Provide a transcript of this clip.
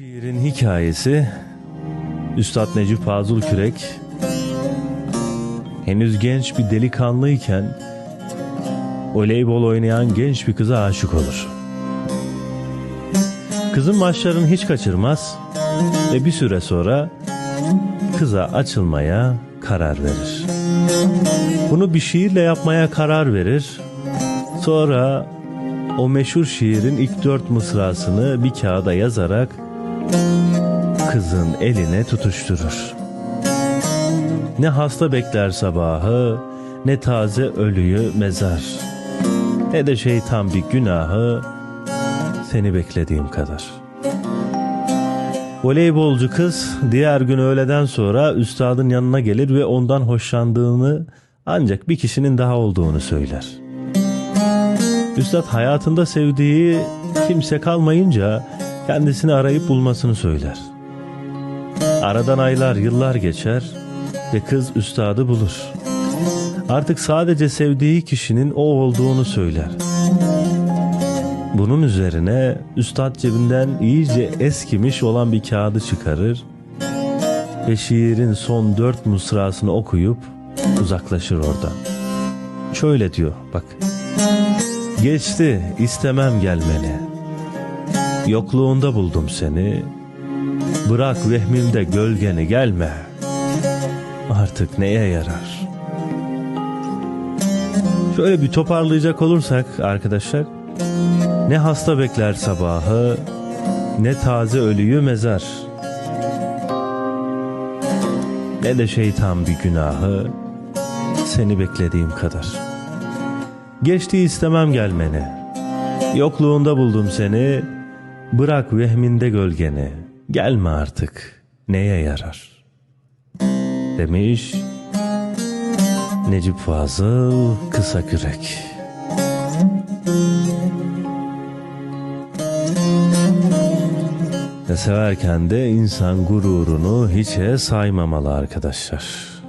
şiirin hikayesi Üstad Necip Fazıl Kürek henüz genç bir delikanlıyken voleybol oynayan genç bir kıza aşık olur. Kızın maçlarını hiç kaçırmaz ve bir süre sonra kıza açılmaya karar verir. Bunu bir şiirle yapmaya karar verir. Sonra o meşhur şiirin ilk dört mısrasını bir kağıda yazarak kızın eline tutuşturur. Ne hasta bekler sabahı, ne taze ölüyü mezar, ne de şeytan bir günahı seni beklediğim kadar. Voleybolcu kız diğer gün öğleden sonra üstadın yanına gelir ve ondan hoşlandığını ancak bir kişinin daha olduğunu söyler. Üstad hayatında sevdiği kimse kalmayınca kendisini arayıp bulmasını söyler. Aradan aylar, yıllar geçer ve kız üstadı bulur. Artık sadece sevdiği kişinin o olduğunu söyler. Bunun üzerine üstad cebinden iyice eskimiş olan bir kağıdı çıkarır ve şiirin son dört mısrasını okuyup uzaklaşır oradan. Şöyle diyor bak. Geçti istemem gelmeni. Yokluğunda buldum seni. Bırak vehmimde gölgeni gelme. Artık neye yarar? Şöyle bir toparlayacak olursak arkadaşlar. Ne hasta bekler sabahı, ne taze ölüyü mezar. Ne de şeytan bir günahı seni beklediğim kadar. Geçti istemem gelmeni. Yokluğunda buldum seni. Bırak vehminde gölgeni. Gelme artık. Neye yarar? Demiş Necip Fazıl Kısa Kürek. Ve severken de insan gururunu hiçe saymamalı arkadaşlar.